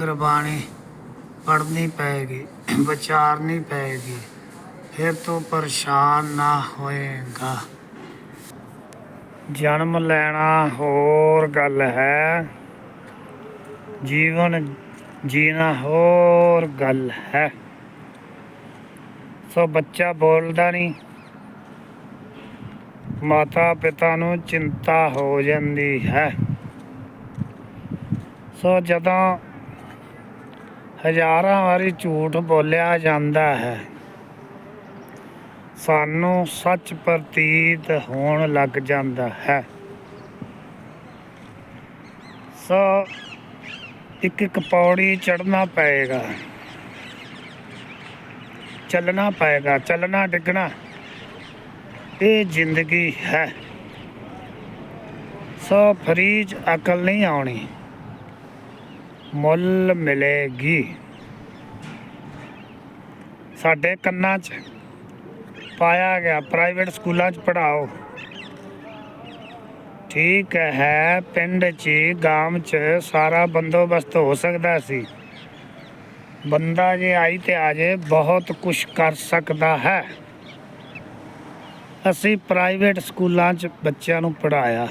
ਗੁਰਬਾਣੀ ਪੜ੍ਹਨੀ ਪਏਗੀ ਵਿਚਾਰਨੀ ਪਏਗੀ ਫਿਰ ਤੂੰ ਪਰੇਸ਼ਾਨ ਨਾ ਹੋਏਗਾ। ਜਨਮ ਲੈਣਾ ਹੋਰ ਗੱਲ ਹੈ, ਜੀਵਨ ਜੀਣਾ ਹੋਰ ਗੱਲ ਹੈ। ਸੋ ਬੱਚਾ ਬੋਲਦਾ ਨਹੀਂ ਮਾਤਾ ਪਿਤਾ ਨੂੰ ਚਿੰਤਾ ਹੋ ਜਾਂਦੀ ਹੈ। ਸੋ ਜਦੋਂ ਹਜ਼ਾਰਾਂ ਵਾਰੀ ਝੂਠ ਬੋਲਿਆ ਜਾਂਦਾ ਹੈ। ਸਾਨੂੰ ਸੱਚ ਪ੍ਰਤੀਤ ਹੋਣ ਲੱਗ ਜਾਂਦਾ ਹੈ। ਸੋ ਇੱਕ ਇੱਕ ਪੌੜੀ ਚੜਨਾ ਪਏਗਾ। ਚੱਲਣਾ ਪਏਗਾ, ਚੱਲਣਾ, ਡਿੱਗਣਾ, ਇਹ ਜ਼ਿੰਦਗੀ ਹੈ। ਸੋ ਫਰੀਜ ਅਕਲ ਨਹੀਂ ਆਉਣੀ। ਮੁੱਲ ਮਿਲੇਗੀ। ਸਾਡੇ ਕੰਨਾਂ 'ਚ ਪਾਇਆ ਗਿਆ ਪ੍ਰਾਈਵੇਟ ਸਕੂਲਾਂ 'ਚ ਪੜਾਓ ਠੀਕ ਹੈ, ਪਿੰਡ 'ਚ, ਗਾਮ 'ਚ ਸਾਰਾ ਬੰਦੋਬਸਤ ਹੋ ਸਕਦਾ ਸੀ। ਬੰਦਾ ਜੇ ਆਈ ਤੇ ਆ ਜੇ, ਬਹੁਤ ਕੁਝ ਕਰ ਸਕਦਾ ਹੈ। ਅਸੀਂ ਪ੍ਰਾਈਵੇਟ ਸਕੂਲਾਂ 'ਚ ਬੱਚਿਆਂ ਨੂੰ ਪੜਾਇਆ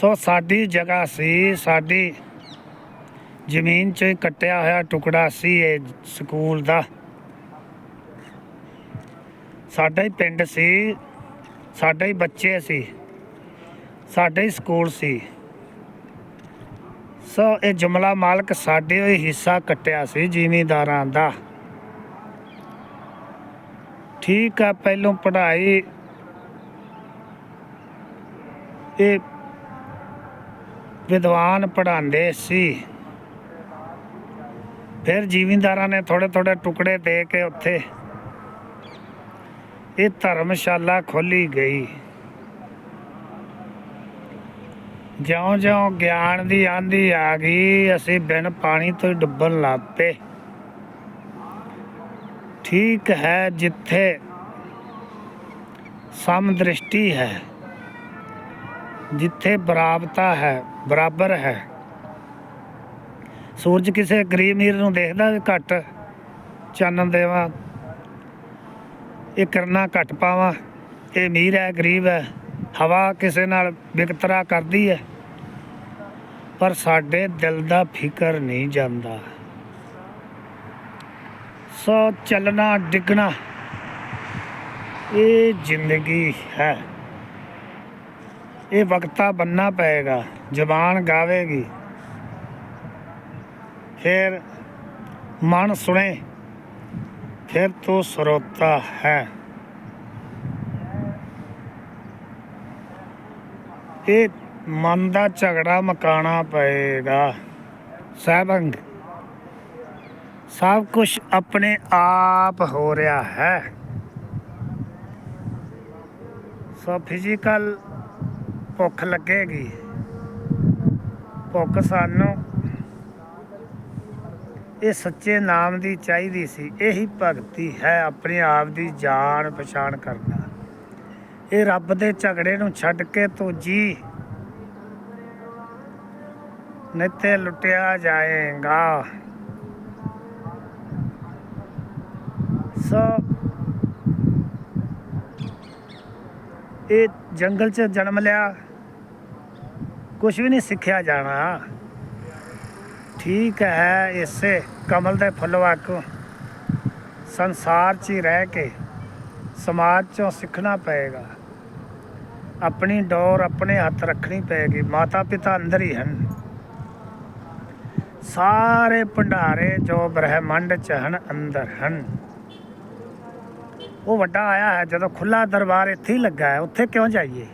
ਸੋ ਸਾਡੀ ਜਗ੍ਹਾ ਸੀ, ਸਾਡੀ ਜ਼ਮੀਨ 'ਚ ਕੱਟਿਆ ਹੋਇਆ ਟੁਕੜਾ ਸੀ ਇਹ ਸਕੂਲ ਦਾ। ਸਾਡਾ ਹੀ ਪਿੰਡ ਸੀ, ਸਾਡੇ ਹੀ ਬੱਚੇ ਸੀ, ਸਾਡੇ ਹੀ ਸਕੂਲ ਸੀ। ਸੋ ਇਹ ਜੁਮਲਾ ਮਾਲਕ ਸਾਡੇ ਹੀ ਹਿੱਸਾ ਕੱਟਿਆ ਸੀ ਜ਼ਿਮੀਂਦਾਰਾਂ ਦਾ। ਠੀਕ ਆ, ਪਹਿਲੋਂ ਪੜ੍ਹਾਈ ਇਹ ਵਿਦਵਾਨ ਪੜ੍ਹਾਉਂਦੇ ਸੀ। ਫਿਰ ਜ਼ਿਮੀਂਦਾਰਾਂ ਨੇ ਥੋੜੇ ਥੋੜੇ ਟੁਕੜੇ ਦੇ ਕੇ ਉੱਥੇ ਇਹ ਧਰਮਸ਼ਾਲਾ ਖੋਲੀ ਗਈ। ਜਿਉਂ-ਜਿਉਂ ਗਿਆਨ ਦੀ ਆਂਦੀ ਆ ਗਈ, ਅਸੀਂ ਬਿਨ ਪਾਣੀ ਤੋਂ ਡੁੱਬਣ ਲੱਗ ਪਏ। ਠੀਕ ਹੈ ਜਿੱਥੇ ਸਮਦ੍ਰਿਸ਼ਟੀ ਹੈ, ਜਿੱਥੇ ਬਰਾਬਰਤਾ ਹੈ। ਬਰਾਬਰ ਹੈ। ਸੂਰਜ ਕਿਸੇ ਗਰੀਬ ਅਮੀਰ ਨੂੰ ਦੇਖਦਾ ਘੱਟ ਚਾਨਣ ਦੇਵਾ, ਇਹ ਕਰਨਾ ਘੱਟ ਪਾਵਾਂ, ਇਹ ਅਮੀਰ ਹੈ, ਗਰੀਬ ਹੈ, ਹਵਾ ਕਿਸੇ ਨਾਲ ਵਿਕਤਰਾ ਕਰਦੀ ਹੈ, ਪਰ ਸਾਡੇ ਦਿਲ ਦਾ ਫਿਕਰ ਨਹੀਂ ਜਾਂਦਾ। ਸੋ ਚੱਲਣਾ, ਡਿੱਗਣਾ, ਇਹ ਜ਼ਿੰਦਗੀ ਹੈ। ਇਹ ਵਕਤਾ ਬੰਨਾ ਪਏਗਾ, ਜ਼ਬਾਨ ਗਾਵੇਗੀ। ਫਿਰ ਮਨ ਸੁਣੇ, ਫਿਰ ਤੂੰ ਸਰੋਤਾ ਹੈ। ਇਹ ਮਨ ਦਾ ਝਗੜਾ ਮਕਾਣਾ ਪਏਗਾ, ਸਹਿਬੰਗ। ਸਭ ਕੁਝ ਆਪਣੇ ਆਪ ਹੋ ਰਿਹਾ ਹੈ। ਸੋ ਫਿਜ਼ੀਕਲ ਭੁੱਖ ਲੱਗੇਗੀ। ਭੁੱਖ ਸਾਨੂੰ ਇਹ ਸੱਚੇ ਨਾਮ ਦੀ ਚਾਹੀਦੀ ਸੀ। ਇਹੀ ਭਗਤੀ ਹੈ ਆਪਣੇ ਆਪ ਦੀ ਜਾਣ ਪਛਾਣ ਕਰਨਾ। ਇਹ ਰੱਬ ਦੇ ਝਗੜੇ ਨੂੰ ਛੱਡ ਕੇ ਤੂੰ ਜੀ। ਨਿੱਤੇ ਲੁੱਟਿਆ ਜਾਏਗਾ। ਸੋ ਇਹ ਜੰਗਲ 'ਚ ਜਨਮ ਲਿਆ। ਕੁਝ ਵੀ ਨਹੀਂ ਸਿੱਖਿਆ ਜਾਣਾ। ਠੀਕ ਹੈ, ਇਸੇ ਕਮਲ ਦੇ ਫੁੱਲ ਵਾਂਗੂ ਸੰਸਾਰ 'ਚ ਹੀ ਰਹਿ ਕੇ ਸਮਾਜ 'ਚੋਂ ਸਿੱਖਣਾ ਪਏਗਾ। ਆਪਣੀ ਡੋਰ ਆਪਣੇ ਹੱਥ ਰੱਖਣੀ ਪਏਗੀ ਮਾਤਾ ਪਿਤਾ ਅੰਦਰ ਹੀ ਹਨ। ਸਾਰੇ ਭੰਡਾਰੇ ਜੋ ਬ੍ਰਹਿਮੰਡ 'ਚ ਹਨ, ਅੰਦਰ ਹਨ। ਉਹ ਵੱਡਾ ਆਇਆ ਹੈ, ਜਦੋਂ ਖੁੱਲਾ ਦਰਬਾਰ ਇੱਥੇ ਹੀ ਲੱਗਾ ਹੈ, ਉੱਥੇ ਕਿਉਂ ਜਾਈਏ?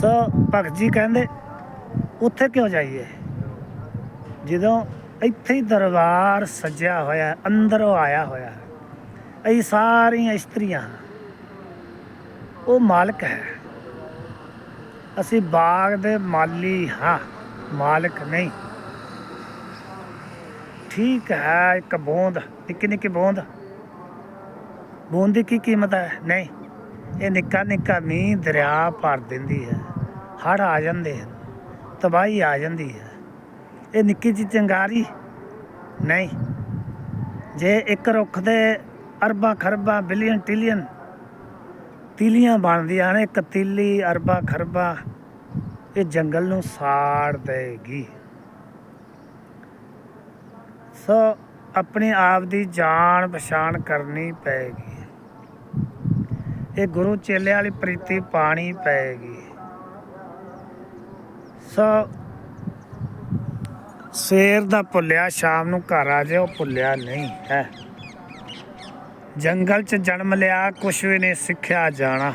ਸੋ ਭਗਤ ਜੀ ਕਹਿੰਦੇ, ਉੱਥੇ ਕਿਉਂ ਜਾਈਏ? ਜਦੋਂ ਇੱਥੇ ਹੀ ਦਰਬਾਰ ਸਜਿਆ ਹੋਇਆ, ਅੰਦਰੋਂ ਆਇਆ ਹੋਇਆ ਇਹ ਸਾਰੀਆਂ ਇਸਤਰੀਆਂ, ਉਹ ਮਾਲਕ ਹੈ। ਅਸੀਂ ਬਾਗ ਦੇ ਮਾਲੀ ਹਾਂ, ਮਾਲਕ ਨਹੀਂ। ਠੀਕ ਹੈ, ਇੱਕ ਬੂੰਦ ਨਿੱਕੀ ਨਿੱਕੀ ਬੂੰਦ। ਬੂੰਦ ਦੀ ਕੀ ਕੀਮਤ ਹੈ? ਨਹੀਂ। ਇਹ ਨਿੱਕਾ ਨਿੱਕਾ ਮੀਂਹ ਦਰਿਆ ਭਰ ਦਿੰਦੀ ਹੈ। ਹੜ ਆ ਜਾਂਦੇ ਹਨ, ਤਬਾਹੀ ਆ ਜਾਂਦੀ ਹੈ। ਇਹ ਨਿੱਕੀ ਜਿਹੀ ਚੰਗਾਰੀ? ਨਹੀਂ। ਜੇ ਇੱਕ ਰੁੱਖ ਦੇ ਅਰਬਾਂ ਖਰਬਾਂ, ਬਿਲੀਅਨ ਟਿਲੀਅਨ ਤੀਲੀਆਂ ਬਣਦੀਆਂ ਨੇ ਇੱਕ ਤੀਲੀ, ਅਰਬਾਂ ਖਰਬਾਂ, ਇਹ ਜੰਗਲ ਨੂੰ ਸਾੜ ਦੇਗੀ। ਸੋ ਆਪਣੇ ਆਪ ਦੀ ਜਾਣ ਪਛਾਣ ਕਰਨੀ ਪਏਗੀ ਇਹ ਗੁਰੂ ਚੇਲੇ ਵਾਲੀ ਪ੍ਰੀਤੀ ਪਾਣੀ ਪਏਗੀ। ਸੋ ਸਵੇਰ ਦਾ ਭੁੱਲਿਆ, ਸ਼ਾਮ ਨੂੰ ਘਰ ਆ ਜਾਏ ਭੁੱਲਿਆ ਨਹੀਂ ਹੈ। ਜੰਗਲ 'ਚ ਜਨਮ ਲਿਆ, ਕੁਛ ਵੀ ਨਹੀਂ ਸਿੱਖਿਆ ਜਾਣਾ।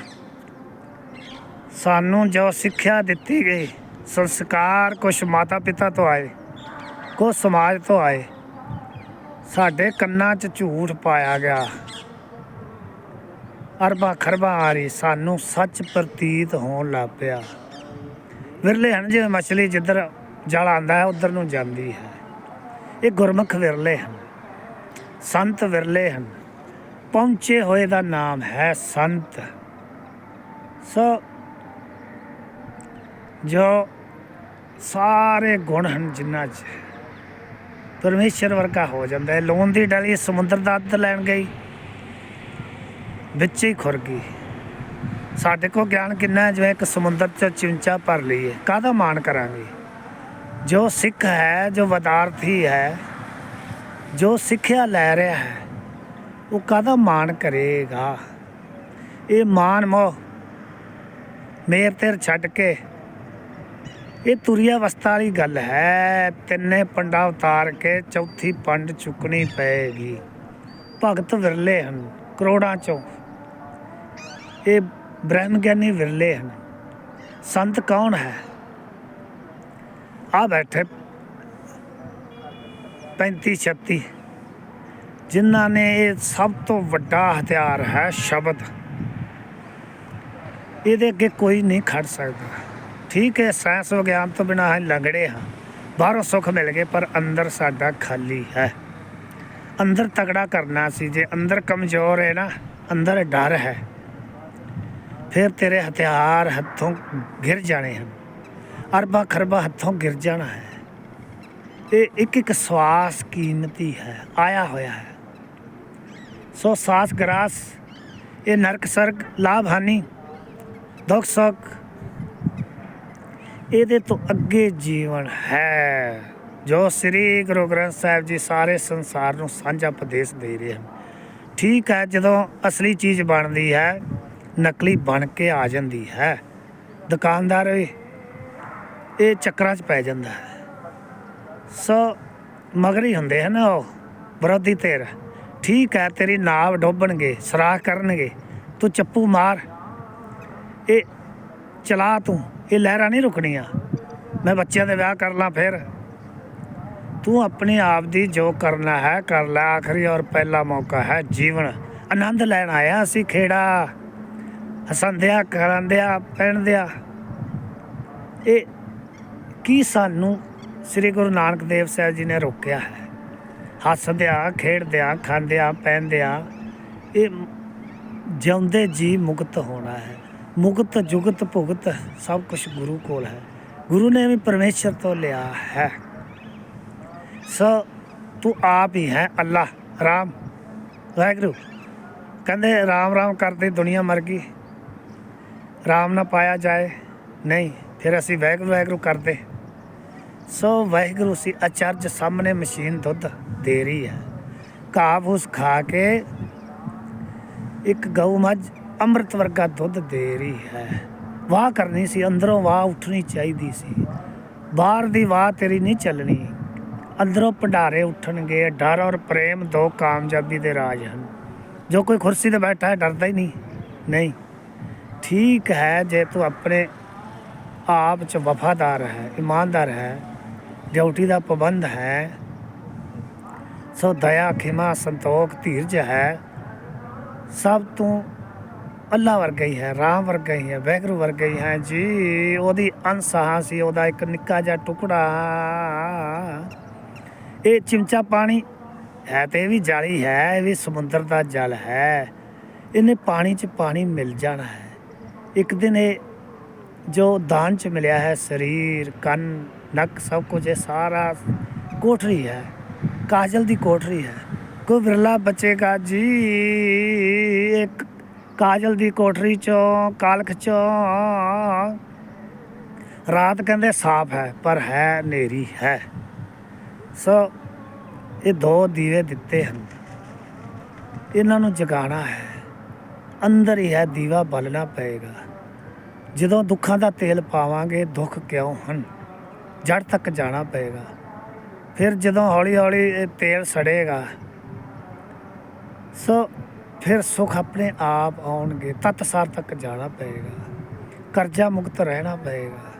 ਸਾਨੂੰ ਜੋ ਸਿੱਖਿਆ ਦਿੱਤੀ ਗਈ, ਸੰਸਕਾਰ ਕੁਛ ਮਾਤਾ ਪਿਤਾ ਤੋਂ ਆਏ, ਕੁਛ ਸਮਾਜ ਤੋਂ ਆਏ, ਸਾਡੇ ਕੰਨਾਂ 'ਚ ਝੂਠ ਪਾਇਆ ਗਿਆ। ਅਰਬਾ ਖਰਬਾਂ ਆ ਰਹੀ ਸਾਨੂੰ ਸੱਚ ਪ੍ਰਤੀਤ ਹੋਣ ਲੱਗ ਪਿਆ। ਵਿਰਲੇ ਹਨ, ਜਿਵੇਂ ਮਛਲੀ ਜਿੱਧਰ ਜਲ ਆਂਦਾ ਹੈ, ਉਧਰ ਨੂੰ ਜਾਂਦੀ ਹੈ। ਇਹ ਗੁਰਮੁਖ ਵਿਰਲੇ ਹਨ, ਸੰਤ ਵਿਰਲੇ ਹਨ। ਪਹੁੰਚੇ ਹੋਏ ਦਾ ਨਾਮ ਹੈ ਸੰਤ। ਸੋ ਜੋ ਸਾਰੇ ਗੁਣ ਹਨ ਜਿਨ੍ਹਾਂ 'ਚ, ਪਰਮੇਸ਼ਰ ਵਰਗਾ ਹੋ ਜਾਂਦਾ ਹੈ। ਲੋਨ ਦੀ ਡਲੀ ਸਮੁੰਦਰ ਦਾ ਅੱਧ ਲੈਣ ਗਈ। ਵਿੱਚ ਹੀ ਖੁਰ ਗਈ। ਸਾਡੇ ਕੋਲ ਗਿਆਨ ਕਿੰਨਾ ਜਿਵੇਂ ਇੱਕ ਸਮੁੰਦਰ 'ਚ ਚਿਮਚਾ ਭਰ ਲਈਏ। ਕਾਹਦਾ ਮਾਣ ਕਰਾਂਗੇ? ਜੋ ਸਿੱਖ ਹੈ, ਜੋ ਵਿਦਾਰਥੀ ਹੈ, ਜੋ ਸਿੱਖਿਆ ਲੈ ਰਿਹਾ ਹੈ, ਉਹ ਕਾਹਦਾ ਮਾਣ ਕਰੇਗਾ? ਇਹ ਮਾਨ ਮੋਹ, ਮੇਰ ਤੇਰ ਛੱਡ ਕੇ, ਇਹ ਤੁਰੀ ਅਵਸਥਾ ਵਾਲੀ ਗੱਲ ਹੈ। ਤਿੰਨੇ ਪੰਡਾ ਉਤਾਰ ਕੇ ਚੌਥੀ ਪੰਡ ਚੁੱਕਣੀ ਪਏਗੀ। ਭਗਤ ਵਿਰਲੇ ਹਨ, ਕਰੋੜਾਂ ਚੋਂ। ਇਹ ਬ੍ਰਹਮ ਗਿਆਨੀ ਵਿਰਲੇ ਹਨ। ਸੰਤ ਕੌਣ ਹੈ? ਆ ਬੈਠੇ। 35 36 ਜਿਨ੍ਹਾਂ ਨੇ ਇਹ ਸਭ ਤੋਂ ਵੱਡਾ ਹਥਿਆਰ ਹੈ, ਸ਼ਬਦ। ਇਹਦੇ ਅੱਗੇ ਕੋਈ ਨਹੀਂ ਖੜ ਸਕਦਾ। ਠੀਕ ਹੈ, ਸਾਇੰਸ ਵਿਗਿਆਨ ਤੋਂ ਬਿਨਾਂ ਅਸੀਂ ਲੰਗੜੇ ਹਾਂ। ਬਾਹਰੋਂ ਸੁੱਖ ਮਿਲ ਗਏ, ਪਰ ਅੰਦਰ ਸਾਡਾ ਖਾਲੀ ਹੈ। ਅੰਦਰ ਤਗੜਾ ਕਰਨਾ ਸੀ। ਜੇ ਅੰਦਰ ਕਮਜ਼ੋਰ ਹੈ ਨਾ, ਅੰਦਰ ਡਰ ਹੈ। ਫਿਰ ਤੇਰੇ ਹਥਿਆਰ ਹੱਥੋਂ ਗਿਰ ਜਾਣੇ ਹਨ। ਅਰਬਾਂ ਖਰਬਾਂ ਹੱਥੋਂ ਗਿਰ ਜਾਣਾ ਹੈ। ਇਹ ਇੱਕ ਇੱਕ ਸਵਾਸ ਕੀਮਤੀ ਹੈ, ਆਇਆ ਹੋਇਆ ਹੈ। ਸੋ ਸਾਸ ਗਰਾਸ, ਇਹ ਨਰਕ ਸਰਗ ਲਾਭ ਹਾਨੀ ਦੁੱਖ ਸੁੱਖ, ਇਹਦੇ ਤੋਂ ਅੱਗੇ ਜੀਵਨ ਹੈ। ਜੋ ਸ੍ਰੀ ਗੁਰੂ ਗ੍ਰੰਥ ਸਾਹਿਬ ਜੀ ਸਾਰੇ ਸੰਸਾਰ ਨੂੰ ਸਾਂਝਾ ਉਪਦੇਸ਼ ਦੇ ਰਹੇ ਹਨ। ਠੀਕ ਹੈ, ਜਦੋਂ ਅਸਲੀ ਚੀਜ਼ ਬਣਦੀ ਹੈ ਨਕਲੀ ਬਣ ਕੇ ਆ ਜਾਂਦੀ ਹੈ। ਦੁਕਾਨਦਾਰ ਵੀ ਇਹ ਚੱਕਰਾਂ 'ਚ ਪੈ ਜਾਂਦਾ ਹੈ। ਸੋ ਮਗਰ ਹੀ ਹੁੰਦੇ ਹਨ ਉਹ, ਵਿਰੋਧੀ ਧਿਰ। ਠੀਕ ਹੈ, ਤੇਰੀ ਨਾਵ ਡੋਬਣਗੇ, ਸਰਾਖ ਕਰਨਗੇ, ਤੂੰ ਚੱਪੂ ਮਾਰ। ਇਹ ਚਲਾ ਤੂੰ, ਇਹ ਲਹਿਰਾਂ ਨਹੀਂ ਰੁਕਣੀਆਂ। ਮੈਂ ਬੱਚਿਆਂ ਦੇ ਵਿਆਹ ਕਰ ਲਾਂ ਫਿਰ। ਤੂੰ ਆਪਣੇ ਆਪ ਦੀ ਜੋ ਕਰਨਾ ਹੈ, ਕਰ ਲੈ। ਆਖਰੀ ਔਰ ਪਹਿਲਾ ਮੌਕਾ ਹੈ ਜੀਵਨ। ਆਨੰਦ ਲੈਣ ਆਇਆ ਅਸੀਂ ਖੇੜਾ। ਹਸੰਦਿਆ ਕਰਾਂਦਿਆ ਪੈਣਦਿਆ ਇਹ ਕੀ ਸਾਨੂੰ ਸ੍ਰੀ ਗੁਰੂ ਨਾਨਕ ਦੇਵ ਸਾਹਿਬ ਜੀ ਨੇ ਰੋਕਿਆ ਹੈ? ਹੱਸਦਿਆਂ, ਖੇਡਦਿਆਂ, ਖਾਂਦਿਆਂ ਪੈਂਦਿਆਂ ਇਹ ਜਿਉਂਦੇ ਜੀ ਮੁਕਤ ਹੋਣਾ ਹੈ। ਮੁਕਤ, ਜੁਗਤ, ਭੁਗਤ ਸਭ ਕੁਝ ਗੁਰੂ ਕੋਲ ਹੈ। ਗੁਰੂ ਨੇ ਵੀ ਪਰਮੇਸ਼ਰ ਤੋਂ ਲਿਆ ਹੈ। ਸੋ ਤੂੰ ਆਪ ਹੀ ਹੈ ਅੱਲਾ, ਰਾਮ। ਵਾਹਿਗੁਰੂ। ਕਹਿੰਦੇ ਰਾਮ ਰਾਮ ਕਰਦੇ ਦੁਨੀਆ ਮਰ ਗਈ। ਆਰਾਮ ਨਾ ਪਾਇਆ ਜਾਏ। ਨਹੀਂ, ਫਿਰ ਅਸੀਂ ਵਾਹਿਗੁਰੂ ਵਾਹਿਗੁਰੂ ਕਰਦੇ। ਸੋ ਵਾਹਿਗੁਰੂ ਸੀ ਅਚਰਜ ਸਾਹਮਣੇ ਮਸ਼ੀਨ ਦੁੱਧ ਦੇ ਰਹੀ ਹੈ। ਘਾਹ ਫੂਸ ਖਾ ਕੇ ਇੱਕ ਗਊ ਮੱਝ ਅੰਮ੍ਰਿਤ ਵਰਗਾ ਦੁੱਧ ਦੇ ਰਹੀ ਹੈ। ਵਾਹ ਕਰਨੀ ਸੀ, ਅੰਦਰੋਂ ਵਾਹ ਉੱਠਣੀ ਚਾਹੀਦੀ ਸੀ। ਬਾਹਰ ਦੀ ਵਾਹ ਤੇਰੀ ਨਹੀਂ ਚੱਲਣੀ। ਅੰਦਰੋਂ ਭੰਡਾਰੇ ਉੱਠਣਗੇ, ਡਰ ਔਰ ਪ੍ਰੇਮ ਦੋ ਕਾਮਯਾਬੀ ਦੇ ਰਾਜ ਹਨ। ਜੋ ਕੋਈ ਕੁਰਸੀ ਤੇ ਬੈਠਾ ਹੈ, ਡਰਦਾ ਹੀ ਨਹੀਂ। ਨਹੀਂ ਠੀਕ ਹੈ ਜੇ ਤੂੰ ਆਪਣੇ ਆਪ ਚ ਵਫਾਦਾਰ ਹੈ, ਇਮਾਨਦਾਰ ਹੈ, ਡਿਊਟੀ ਦਾ ਪਾਬੰਦ ਹੈ, ਸੋ ਦਇਆ, ਖਿਮਾ, ਸੰਤੋਖ, ਧੀਰਜ ਹੈ, ਸਭ ਤੋਂ ਅੱਲਾ ਵਰਗਾ ਹੀ ਹੈ, ਰਾਮ ਵਰਗਾ ਹੀ ਹੈ, ਵੈਗਰੂ ਵਰਗਾ ਹੀ ਹੈ ਜੀ। ਉਹਦੀ ਅਨਸਹਾ ਸੀ, ਉਹਦਾ ਇੱਕ ਨਿੱਕਾ ਜਿਹਾ ਟੁਕੜਾ। ਇਹ ਚਿਮਚਾ ਪਾਣੀ ਹੈ ਤੇ ਇਹ ਵੀ ਜਾਲੀ ਹੈ, ਇਹ ਵੀ ਸਮੁੰਦਰ ਦਾ ਜਲ ਹੈ। ਇਹਨੇ ਪਾਣੀ 'ਚ ਪਾਣੀ ਮਿਲ ਜਾਣਾ ਹੈ। ਇੱਕ ਦਿਨ ਇਹ ਜੋ ਦਾਨ ਚ ਮਿਲਿਆ ਹੈ, ਸਰੀਰ, ਕੰਨ, ਨੱਕ, ਸਭ ਕੁਝ, ਇਹ ਸਾਰਾ ਕੋਠਰੀ ਹੈ। ਕਾਜਲ ਦੀ ਕੋਠਰੀ ਹੈ। ਕੋਈ ਵਿਰਲਾ ਬਚੇਗਾ ਜੀ। ਇੱਕ ਕਾਜਲ ਦੀ ਕੋਠਰੀ ਚੋਂ, ਕਾਲਖ ਚੋਂ। ਰਾਤ ਕਹਿੰਦੇ ਸਾਫ਼ ਹੈ, ਪਰ ਹੈ ਨੇਰੀ ਹੈ। ਸੋ ਇਹ ਦੋ ਦੀਵੇ ਦਿੱਤੇ ਹਨ। ਇਹਨਾਂ ਨੂੰ ਜਗਾਣਾ ਹੈ। ਅੰਦਰ ਹੀ ਹੈ, ਦੀਵਾ ਬਲਣਾ ਪਏਗਾ। ਜਦੋਂ ਦੁੱਖਾਂ ਦਾ ਤੇਲ ਪਾਵਾਂਗੇ, ਦੁੱਖ ਕਿਉਂ ਹਨ? ਜੜ ਤੱਕ ਜਾਣਾ ਪਏਗਾ। ਫਿਰ ਜਦੋਂ ਹੌਲੀ-ਹੌਲੀ ਇਹ ਤੇਲ ਸੜੇਗਾ, ਸੋ ਫਿਰ ਸੁਖ ਆਪਣੇ ਆਪ ਆਉਣਗੇ। ਤਤਸਾਰ ਤੱਕ ਜਾਣਾ ਪਏਗਾ। ਕਰਜ਼ਾ ਮੁਕਤ ਰਹਿਣਾ ਪਏਗਾ।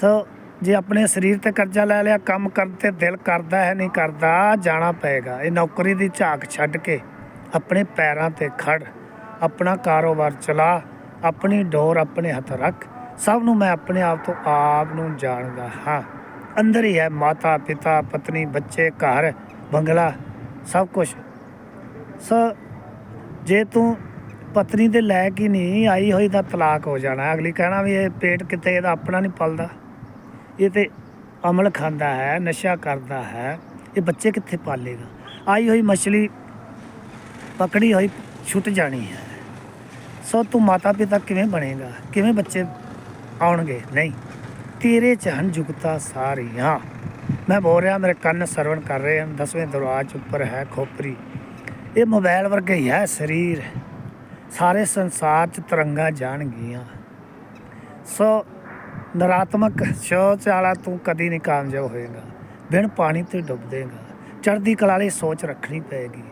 ਸੋ ਜੇ ਆਪਣੇ ਸਰੀਰ ਤੇ ਕਰਜ਼ਾ ਲੈ ਲਿਆ, ਕੰਮ ਕਰਨ ਤੇ ਦਿਲ ਕਰਦਾ ਹੈ, ਨਹੀਂ ਕਰਦਾ, ਜਾਣਾ ਪਏਗਾ। ਇਹ ਨੌਕਰੀ ਦੀ ਝਾਕ ਛੱਡ ਕੇ ਆਪਣੇ ਪੈਰਾਂ ਤੇ ਖੜ, ਆਪਣਾ ਕਾਰੋਬਾਰ ਚਲਾ ਆਪਣੀ ਡੋਰ ਆਪਣੇ ਹੱਥ ਰੱਖ। ਸਭ ਨੂੰ ਮੈਂ ਆਪਣੇ ਆਪ ਤੋਂ ਆਪ ਨੂੰ ਜਾਣਦਾ ਹਾਂ। ਅੰਦਰ ਹੀ ਹੈ ਮਾਤਾ, ਪਿਤਾ, ਪਤਨੀ, ਬੱਚੇ, ਘਰ, ਬੰਗਲਾ, ਸਭ ਕੁਝ ਸ, ਜੇ ਤੂੰ ਪਤਨੀ ਦੇ ਲੈ ਕੇ ਨਹੀਂ ਆਈ ਹੋਈ ਤਾਂ ਤਲਾਕ ਹੋ ਜਾਣਾ। ਅਗਲੀ ਕਹਿਣਾ ਵੀ ਇਹ ਪੇਟ ਕਿਤੇ ਇਹਦਾ ਆਪਣਾ ਨਹੀਂ ਪਲਦਾ। ਇਹ ਤੇ ਅਮਲ ਖਾਂਦਾ ਹੈ, ਨਸ਼ਾ ਕਰਦਾ ਹੈ। ਇਹ ਬੱਚੇ ਕਿੱਥੇ ਪਾਲੇਗਾ? ਆਈ ਹੋਈ ਮਛਲੀ ਪਕੜੀ ਹੋਈ ਛੁੱਟ ਜਾਣੀ ਹੈ। ਸੋ ਤੂੰ ਮਾਤਾ ਪਿਤਾ ਕਿਵੇਂ ਬਣੇਗਾ? ਕਿਵੇਂ ਬੱਚੇ ਆਉਣਗੇ? ਨਹੀਂ, ਤੇਰੇ ਚਹਨ ਜੁਗਤਾ ਸਾਰੀਆਂ। ਮੈਂ ਬੋਲ ਰਿਹਾ, ਮੇਰੇ ਕੰਨ ਸਰਵਣ ਕਰ ਰਹੇ ਹਨ। ਦਸਵੇਂ ਦਰਵਾਜ਼ ਉੱਪਰ ਹੈ ਖੋਪਰੀ। ਇਹ ਮੋਬਾਈਲ ਵਰਗੇ ਹੈ ਸਰੀਰ। ਸਾਰੇ ਸੰਸਾਰ 'ਚ ਤਰੰਗਾ ਜਾਣਗੀਆਂ। ਸੋ ਨਰਾਤਮਕ ਸੋਚ ਵਾਲਾ ਤੂੰ ਕਦੀ ਨਹੀਂ ਕਾਮਯਾਬ ਹੋਏਗਾ। ਬਿਨ ਪਾਣੀ ਤੇ ਡੁੱਬ ਦੇਗਾ। ਚੜ੍ਹਦੀ ਕਲਾ ਲਈ ਸੋਚ ਰੱਖਣੀ ਪੈਗੀ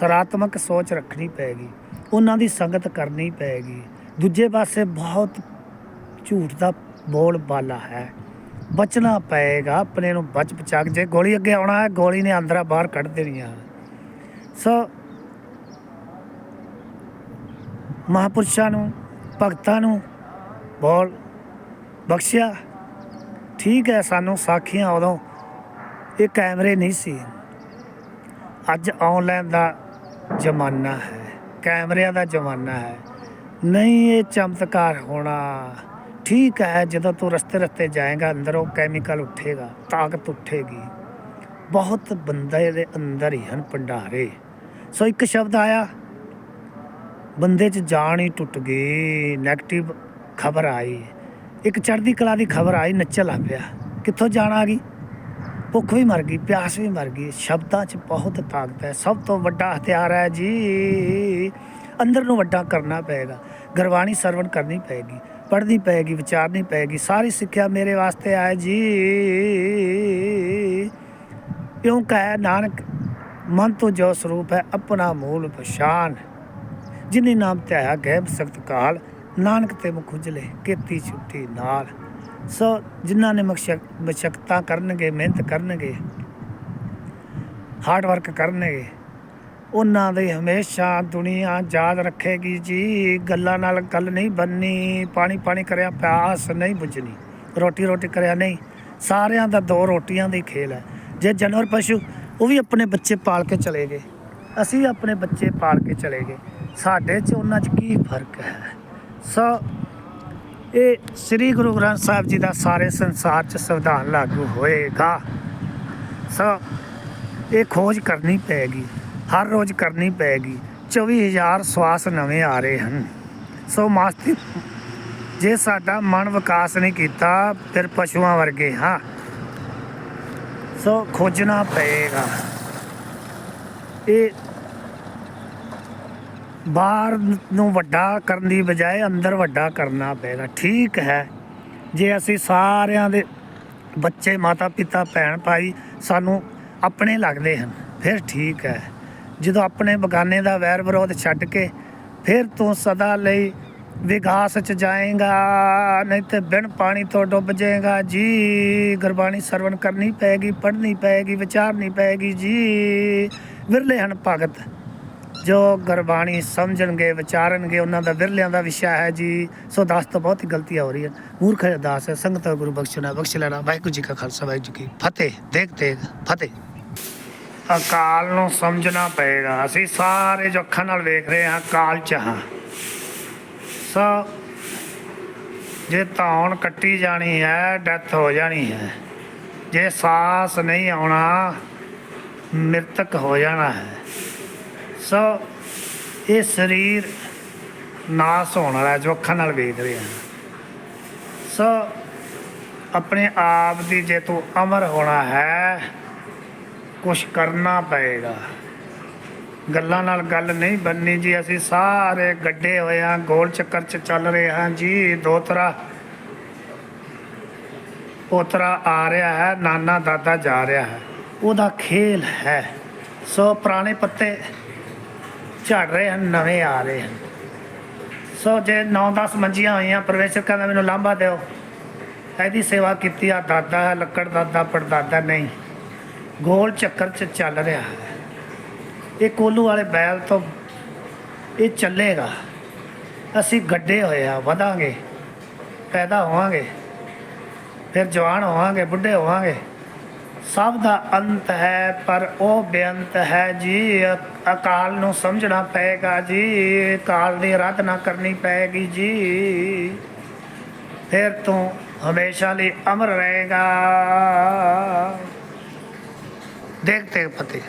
ਸਰਾਤਮਕ ਸੋਚ ਰੱਖਣੀ ਪੈਗੀ ਉਹਨਾਂ ਦੀ ਸੰਗਤ ਕਰਨੀ ਪੈਗੀ ਦੂਜੇ ਪਾਸੇ ਬਹੁਤ ਝੂਠ ਦਾ ਬੋਲ ਬਾਲਾ ਹੈ। ਬਚਣਾ ਪਏਗਾ, ਆਪਣੇ ਨੂੰ ਬਚ ਬਚਾ ਕੇ। ਜੇ ਗੋਲੀ ਅੱਗੇ ਆਉਣਾ ਹੈ, ਗੋਲੀ ਨੇ ਅੰਦਰਾ ਬਾਹਰ ਕੱਢ ਦੇਣੀਆਂ ਆ। ਸੋ ਮਹਾਪੁਰਸ਼ਾਂ ਨੂੰ, ਭਗਤਾਂ ਨੂੰ ਬੋਲ ਬਖਸ਼ਿਆ। ਠੀਕ ਹੈ, ਸਾਨੂੰ ਸਾਖੀਆਂ ਉਦੋਂ ਇਹ ਕੈਮਰੇ ਨਹੀਂ ਸੀ। ਅੱਜ ਆਨਲਾਈਨ ਦਾ ਜ਼ਮਾਨਾ ਹੈ। ਕੈਮਰਿਆਂ ਦਾ ਜ਼ਮਾਨਾ ਹੈ। ਨਹੀਂ, ਇਹ ਚਮਤਕਾਰ ਹੋਣਾ ਠੀਕ ਹੈ, ਜਦੋਂ ਤੂੰ ਰਸਤੇ ਰਸਤੇ ਜਾਏਗਾ, ਅੰਦਰ ਉਹ ਕੈਮੀਕਲ ਉੱਠੇਗਾ, ਤਾਕਤ ਉੱਠੇਗੀ। ਬਹੁਤ ਬੰਦੇ ਦੇ ਅੰਦਰ ਹੀ ਹਨ ਭੰਡਾਰੇ। ਸੋ ਇੱਕ ਸ਼ਬਦ ਆਇਆ, ਬੰਦੇ 'ਚ ਜਾਨ ਹੀ ਟੁੱਟ ਗਈ 네ਗੇਟਿਵ ਖਬਰ ਆਈ। ਇੱਕ ਚੜ੍ਹਦੀ ਕਲਾ ਦੀ ਖਬਰ ਆਈ ਨੱਚਲਾ ਪਿਆ। ਕਿੱਥੋਂ ਜਾਣਾ ਆ ਗਈ? ਭੁੱਖ ਵੀ ਮਰ ਗਈ, ਪਿਆਸ ਵੀ ਮਰ ਗਈ, ਸ਼ਬਦਾਂ 'ਚ ਬਹੁਤ ਤਾਕਤ ਹੈ। ਸਭ ਤੋਂ ਵੱਡਾ ਹਥਿਆਰ ਹੈ ਜੀ, ਅੰਦਰ ਨੂੰ ਵੱਡਾ ਕਰਨਾ ਪਏਗਾ। ਗਰਵਾਣੀ ਸਰਵਣ ਕਰਨੀ ਪਏਗੀ, ਪੜ੍ਹਨੀ ਪਏਗੀ, ਵਿਚਾਰਨੀ ਪਏਗੀ, ਸਾਰੀ ਸਿੱਖਿਆ ਮੇਰੇ ਵਾਸਤੇ ਆਏ ਜੀ। ਕਿਉਂ ਕਹੇ ਨਾਨਕ, ਮਨ ਤੋਂ ਜੋ ਸਰੂਪ ਹੈ, ਆਪਣਾ ਮੂਲ ਪਛਾਨ ਜਿਨੀ ਨਾਮ ਧਿਆਇਆ ਗੈਬ ਸਖਤ ਕਾਲ, ਨਾਨਕ ਤੇ ਮੁਖ ਉਜਲੇ, ਕੀਤੀ ਛੁੱਟੀ ਨਾਲ। ਸੋ ਜਿਨ੍ਹਾਂ ਨੇ ਮਸ਼ਕਤਾਂ ਕਰਨਗੇ, ਮਿਹਨਤ ਕਰਨਗੇ ਹਾਰਡ ਵਰਕ ਕਰਨਗੇ, ਉਹਨਾਂ ਦੇ ਹਮੇਸ਼ਾ ਦੁਨੀਆ ਯਾਦ ਰੱਖੇਗੀ ਜੀ। ਗੱਲਾਂ ਨਾਲ ਗੱਲ ਨਹੀਂ ਬੰਨੀ, ਪਾਣੀ ਪਾਣੀ ਕਰਿਆ ਪਿਆਸ ਨਹੀਂ ਬੁਝਣੀ, ਰੋਟੀ ਰੋਟੀ ਕਰਿਆ ਨਹੀਂ। ਸਾਰਿਆਂ ਦਾ ਦੋ ਰੋਟੀਆਂ ਦੀ ਖੇਲ ਹੈ। ਜੇ ਜਾਨਵਰ ਪਸ਼ੂ, ਉਹ ਵੀ ਆਪਣੇ ਬੱਚੇ ਪਾਲ ਕੇ ਚਲੇ ਗਏ। ਅਸੀਂ ਆਪਣੇ ਬੱਚੇ ਪਾਲ ਕੇ ਚਲੇ ਗਏ। ਸਾਡੇ 'ਚ ਉਹਨਾਂ 'ਚ ਕੀ ਫ਼ਰਕ ਹੈ? ਸੋ ਇਹ ਸ੍ਰੀ ਗੁਰੂ ਗ੍ਰੰਥ ਸਾਹਿਬ ਜੀ ਦਾ ਸਾਰੇ ਸੰਸਾਰ 'ਚ ਸੰਵਿਧਾਨ ਲਾਗੂ ਹੋਏਗਾ। ਸੋ, ਇਹ ਖੋਜ ਕਰਨੀ ਪੈਗੀ, ਹਰ ਰੋਜ਼ ਕਰਨੀ ਪੈਗੀ। 24000 ਸਵਾਸ ਨਵੇਂ ਆ ਰਹੇ ਹਨ। ਸੋ ਮਾਸਤੀ ਜੇ ਸਾਡਾ ਮਨ ਵਿਕਾਸ ਨਹੀਂ ਕੀਤਾ, ਫਿਰ ਪਸ਼ੂਆਂ ਵਰਗੇ ਹਾਂ। ਸੋ ਖੋਜਣਾ ਪਏਗਾ। ਇਹ ਬਾਹਰ ਨੂੰ ਵੱਡਾ ਕਰਨ ਦੀ ਬਜਾਏ ਅੰਦਰ ਵੱਡਾ ਕਰਨਾ ਪੈਣਾ ਠੀਕ ਹੈ। ਜੇ ਅਸੀਂ ਸਾਰਿਆਂ ਦੇ ਬੱਚੇ, ਮਾਤਾ ਪਿਤਾ, ਭੈਣ ਭਾਈ ਸਾਨੂੰ ਆਪਣੇ ਲੱਗਦੇ ਹਨ, ਫਿਰ ਠੀਕ ਹੈ। ਜਦੋਂ ਆਪਣੇ ਬਗਾਨੇ ਦਾ ਵੈਰ ਵਿਰੋਧ ਛੱਡ ਕੇ ਫਿਰ ਤੂੰ ਸਦਾ ਲਈ ਵਿਗਾਸ ਚ ਜਾਏਗਾ, ਨਹੀਂ ਤੇ ਬਿਨ ਪਾਣੀ ਤੋਂ ਡੁੱਬ ਜਾਏਗਾ। ਜੀ, ਗੁਰਬਾਣੀ ਸਰਵਣ ਕਰਨੀ ਪੈਗੀ, ਪੜ੍ਹਨੀ ਪੈਗੀ, ਵਿਚਾਰਨੀ ਪੈਗੀ। ਜੀ, ਵਿਰਲੇ ਹਨ ਭਗਤ। ਜੋ ਗੁਰਬਾਣੀ ਸਮਝਣਗੇ, ਵਿਚਾਰਨਗੇ, ਉਹਨਾਂ ਦਾ ਵਿਰਲਿਆਂ ਦਾ ਵਿਸ਼ਾ ਹੈ ਜੀ। ਸੋ ਦਾਸ ਤੋਂ ਬਹੁਤ ਹੀ ਗਲਤੀਆਂ ਹੋ ਹੈ। ਮੂਰਖ ਦਾਸ ਹੈ ਸੰਗਤ ਗੁਰੂ ਬਖਸ਼ ਬਖਸ਼ਣਾ ਬਖਸ਼ ਲੈਣਾ। ਵਾਹਿਗੁਰੂ ਜੀ ਕਾ ਖਾਲਸਾ, ਵਾਹਿਗੁਰੂ ਜੀ ਕੀ ਫਤਿਹ। ਦੇਖਤੇ ਫਤਿਹ। ਅਕਾਲ ਨੂੰ ਸਮਝਣਾ ਪਏਗਾ। ਅਸੀਂ ਸਾਰੇ ਜੋ ਅੱਖਾਂ ਨਾਲ ਵੇਖ ਰਹੇ ਹਾਂ ਕਾਲ ਚ ਹਾਂ ਸੋ ਜੇ ਧੌਣ ਕੱਟੀ ਜਾਣੀ ਹੈ, ਡੈਥ ਹੋ ਜਾਣੀ ਹੈ। ਜੇ ਸਾਸ ਨਹੀਂ ਆਉਣਾ, ਮ੍ਰਿਤਕ ਹੋ ਜਾਣਾ ਹੈ। ਸੋ ਇਹ ਸਰੀਰ ਨਾਸ ਹੋਣ ਵਾਲਾ ਹੈ, ਜੋ ਅੱਖਾਂ ਨਾਲ ਵੇਖ ਰਹੇ ਹਾਂ। ਸੋ ਆਪਣੇ ਆਪ ਦੀ ਜੇ ਤੂੰ ਅਮਰ ਹੋਣਾ ਹੈ ਕੁਝ ਕਰਨਾ ਪਏਗਾ। ਗੱਲਾਂ ਨਾਲ ਗੱਲ ਨਹੀਂ ਬੰਨੀ ਜੀ ਅਸੀਂ ਸਾਰੇ ਗੱਡੇ ਹੋਏ ਹਾਂ ਗੋਲ ਚੱਕਰ 'ਚ ਚੱਲ ਰਹੇ ਹਾਂ ਜੀ ਦੋ ਤਰ੍ਹਾਂ। ਪੋਤਰਾ ਆ ਰਿਹਾ ਹੈ ਨਾਨਾ ਦਾਦਾ ਜਾ ਰਿਹਾ ਹੈ ਉਹਦਾ ਖੇਲ ਹੈ। ਸੋ ਪੁਰਾਣੇ ਪੱਤੇ ਝੜ ਰਹੇ ਹਨ, ਨਵੇਂ ਆ ਰਹੇ ਹਨ। ਸੋ ਜੇ 9-10 ਮੰਜੀਆਂ ਹੋਈਆਂ ਪਰਮੇਸ਼ਰ ਕਹਿੰਦਾ ਮੈਨੂੰ ਲਾਂਭਾ ਦਿਓ। ਇਹਦੀ ਸੇਵਾ ਕੀਤੀ ਆ ਦਾਦਾ ਹੈ, ਲੱਕੜ ਦਾਦਾ, ਪੜਦਾਦਾ ਨਹੀਂ। ਗੋਲ ਚੱਕਰ 'ਚ ਚੱਲ ਰਿਹਾ ਹੈ। ਇਹ ਕੋਲੂ ਵਾਲੇ ਬੈਲ ਤੋਂ ਇਹ ਚੱਲੇਗਾ। ਅਸੀਂ ਗੱਡੇ ਹੋਏ ਆ, ਵਧਾਂਗੇ, ਪੈਦਾ ਹੋਵਾਂਗੇ। ਫਿਰ ਜਵਾਨ ਹੋਵਾਂਗੇ, ਬੁੱਢੇ ਹੋਵਾਂਗੇ। ਸਭ ਦਾ ਅੰਤ ਹੈ, ਪਰ ਉਹ ਬੇਅੰਤ ਹੈ ਜੀ। ਅ- ਅਕਾਲ ਨੂੰ ਸਮਝਣਾ ਪਏਗਾ ਜੀ। ਅਕਾਲ ਦੀ ਆਰਾਧਨਾ ਕਰਨੀ ਪਏਗੀ ਜੀ। ਫਿਰ ਤੂੰ ਹਮੇਸ਼ਾ ਲਈ ਅਮਰ ਰਹੇਗਾ। ਦੇਖਤੇ ਫਤਿਹ।